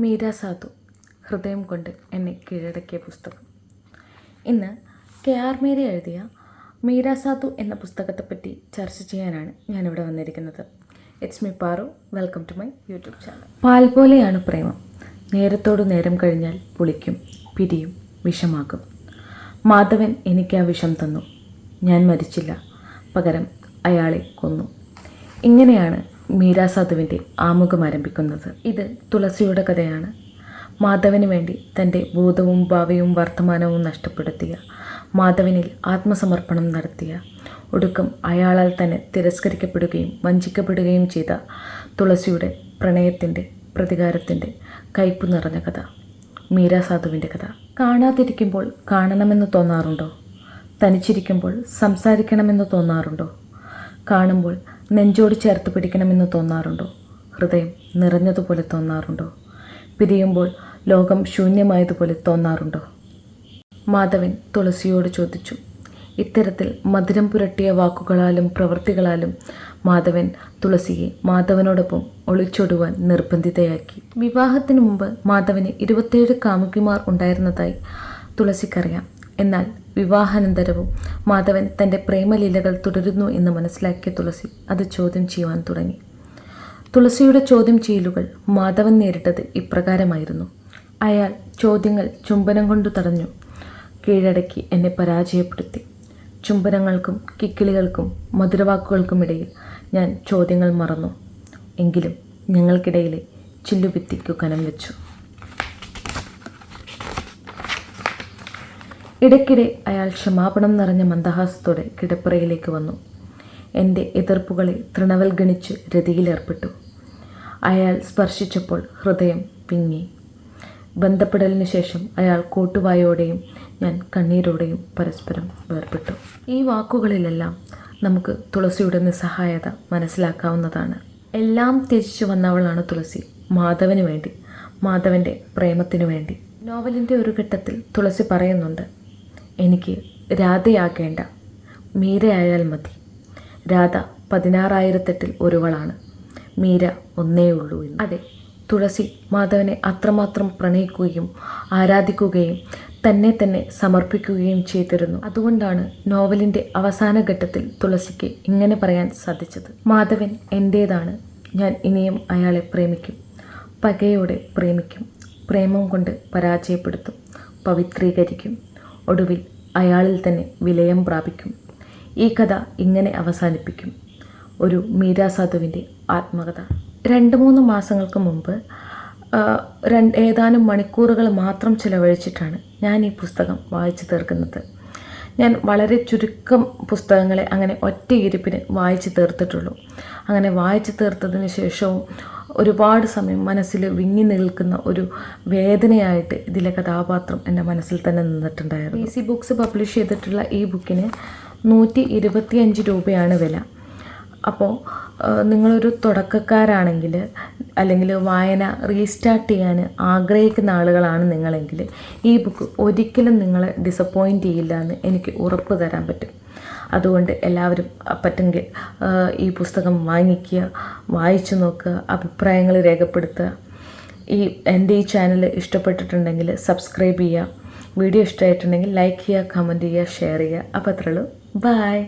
മീര സാധു ഹൃദയം കൊണ്ട് എന്നെ കീഴടക്കിയ പുസ്തകം. ഇന്ന് കെ ആർ മീര എഴുതിയ മീര സാധു എന്ന പുസ്തകത്തെപ്പറ്റി ചർച്ച ചെയ്യാനാണ് ഞാനിവിടെ വന്നിരിക്കുന്നത്. It's me Paru welcome to my YouTube channel പാൽ പോലെയാണ് പ്രേമം. നേരത്തോടു നേരം കഴിഞ്ഞാൽ പുളിക്കും പിരിയും വിഷമാകും മാധവൻ എനിക്ക് ആ വിഷം തന്നു. ഞാൻ മരിച്ചില്ല. പകരം അയാളെ കൊന്നു. ഇങ്ങനെയാണ് മീര സാധുവിന്റെ ആമുഖം ആരംഭിക്കുന്നത് ഇത് തുളസിയുടെ കഥയാണ്. മാധവന് വേണ്ടി തന്റെ ഭൂതവും ഭാവിയും വർത്തമാനവും നഷ്ടപ്പെടുത്തിയ മാധവനിൽ ആത്മസമർപ്പണം നടത്തിയ ഒടുക്കം അയാളാൽ തന്നെ തിരസ്കരിക്കപ്പെടുകയും വഞ്ചിക്കപ്പെടുകയും ചെയ്ത തുളസിയുടെ പ്രണയത്തിന്റെ പ്രതികാരത്തിന്റെ കയ്പ് നിറഞ്ഞ കഥ മീരാസാധുവിന്റെ കഥ. കാണാതിരിക്കുമ്പോൾ കാണണമെന്ന് തോന്നാറുണ്ടോ? തനിച്ചിരിക്കുമ്പോൾ സംസാരിക്കണമെന്ന് തോന്നാറുണ്ടോ? കാണുമ്പോൾ നെഞ്ചോട് ചേർത്ത് പിടിക്കണമെന്ന് തോന്നാറുണ്ടോ? ഹൃദയം നിറഞ്ഞതുപോലെ തോന്നാറുണ്ടോ? പിരിയുമ്പോൾ ലോകം ശൂന്യമായതുപോലെ തോന്നാറുണ്ടോ? മാധവൻ തുളസിയോട് ചോദിച്ചു. ഇത്തരത്തിൽ മധുരം പുരട്ടിയ വാക്കുകളാലും പ്രവൃത്തികളാലും മാധവൻ തുളസിയെ മാധവനോടൊപ്പം ഒളിച്ചോടുവാൻ നിർബന്ധിതയാക്കി. വിവാഹത്തിന് മുമ്പ് മാധവന് ഇരുപത്തേഴ് കാമുകിമാർ ഉണ്ടായിരുന്നതായി തുളസിക്കറിയാം. എന്നാൽ വിവാഹാനന്തരവും മാധവൻ തന്റെ പ്രേമലീലകൾ തുടരുന്നു എന്ന് മനസ്സിലാക്കിയ തുളസി അത് ചോദ്യം ചെയ്യുവാൻ തുടങ്ങി. തുളസിയുടെ ചോദ്യം ചെയ്യലുകൾ മാധവൻ നേരിട്ടത് ഇപ്രകാരമായിരുന്നു. അയാൾ ചോദ്യങ്ങൾ ചുംബനം കൊണ്ടു തടഞ്ഞു കീഴടക്കി എന്നെ പരാജയപ്പെടുത്തി. ചുംബനങ്ങൾക്കും കിക്കിളികൾക്കും മധുരവാക്കുകൾക്കുമിടയിൽ ഞാൻ ചോദ്യങ്ങൾ മറന്നു. എങ്കിലും ഞങ്ങൾക്കിടയിലെ ചില്ലുഭിത്തിക്കു കനം വെച്ചു. ഇടയ്ക്കിടെ അയാൾ ക്ഷമാപണം നിറഞ്ഞ മന്ദഹാസത്തോടെ കിടപ്പറയിലേക്ക് വന്നു. എന്റെ എതിർപ്പുകളെ തൃണവൽ ഗണിച്ച് രതിയിലേർപ്പെട്ടു. അയാൾ സ്പർശിച്ചപ്പോൾ ഹൃദയം പിങ്ങി ബന്ധപ്പെടലിന് ശേഷം അയാൾ കൂട്ടുവായോടെയും ഞാൻ കണ്ണീരോടെയും പരസ്പരം വേർപെട്ടു ഈ വാക്കുകളിലെല്ലാം നമുക്ക് തുളസിയുടെ നിസ്സഹായത മനസ്സിലാക്കാവുന്നതാണ്. എല്ലാം ത്യജിച്ചു വന്നവളാണ് തുളസി. മാധവന് വേണ്ടി മാധവന്റെ പ്രേമത്തിനു വേണ്ടി. നോവലിന്റെ ഒരു ഘട്ടത്തിൽ തുളസി പറയുന്നുണ്ട് എനിക്ക് രാധയാകേണ്ട മീരയായാൽ മതി. രാധ പതിനാറായിരത്തെട്ടിൽ ഒരുവളാണ്. മീര ഒന്നേ ഉള്ളൂ എന്ന്. അതെ തുളസി മാധവനെ അത്രമാത്രം പ്രണയിക്കുകയും ആരാധിക്കുകയും തന്നെ തന്നെ സമർപ്പിക്കുകയും ചെയ്തിരുന്നു. അതുകൊണ്ടാണ് നോവലിന്റെ അവസാന ഘട്ടത്തിൽ തുളസിക്ക് ഇങ്ങനെ പറയാൻ സാധിച്ചത്. മാധവൻ എന്റേതാണ് ഞാൻ ഇനിയും അയാളെ പ്രേമിക്കും. പകയോടെ പ്രേമിക്കും. പ്രേമം കൊണ്ട് പരാജയപ്പെടുത്തും. പവിത്രീകരിക്കും. ഒടുവിൽ അയാളിൽ തന്നെ വിലയം പ്രാപിക്കും. ഈ കഥ ഇങ്ങനെ അവസാനിപ്പിക്കും. ഒരു മീരാ സാധുവിന്റെ ആത്മകഥ. രണ്ട് മൂന്ന് മാസങ്ങൾക്ക് മുമ്പ് രണ്ട് ഏതാനും മണിക്കൂറുകൾ മാത്രം ചിലവഴിച്ചിട്ടാണ് ഞാൻ ഈ പുസ്തകം വായിച്ചു തീർക്കുന്നത്. ഞാൻ വളരെ ചുരുക്കം പുസ്തകങ്ങളെ അങ്ങനെ ഒറ്റ വായിച്ചു തീർത്തിട്ടുള്ളൂ. അങ്ങനെ വായിച്ചു തീർത്തതിന് ശേഷവും ഒരുപാട് സമയം മനസ്സിൽ വിങ്ങി നിൽക്കുന്ന ഒരു വേദനയായിട്ട് ഇതിലെ കഥാപാത്രം എന്റെ മനസ്സിൽ തന്നെ നിന്നിട്ടുണ്ടായിരുന്നു. ഈ സി ബുക്സ് പബ്ലിഷ് ചെയ്തിട്ടുള്ള ഈ ബുക്കിന് നൂറ്റി ഇരുപത്തിയഞ്ച് രൂപയാണ് വില. അപ്പോൾ നിങ്ങളൊരു തുടക്കക്കാരാണെങ്കിൽ അല്ലെങ്കിൽ വായന റീസ്റ്റാർട്ട് ചെയ്യാൻ ആഗ്രഹിക്കുന്ന ആളുകളാണ് നിങ്ങളെങ്കിൽ ഈ ബുക്ക് ഒരിക്കലും നിങ്ങളെ ഡിസപ്പോയിന്റ് ചെയ്യില്ല എന്ന് എനിക്ക് ഉറപ്പ് തരാൻ പറ്റും. അതുകൊണ്ട് എല്ലാവരും പറ്റുമെങ്കിൽ ഈ പുസ്തകം വാങ്ങിക്കുക വായിച്ചു നോക്കുക അഭിപ്രായങ്ങൾ രേഖപ്പെടുത്തുക. ഈ എന്റെ ഈ ചാനൽ ഇഷ്ടപ്പെട്ടിട്ടുണ്ടെങ്കിൽ സബ്സ്ക്രൈബ് ചെയ്യുക. വീഡിയോ ഇഷ്ടമായിട്ടുണ്ടെങ്കിൽ ലൈക്ക് ചെയ്യുക കമന്റ് ചെയ്യുക ഷെയർ ചെയ്യുക. അപ്പോൾ അത്രയുള്ളൂ ബായ്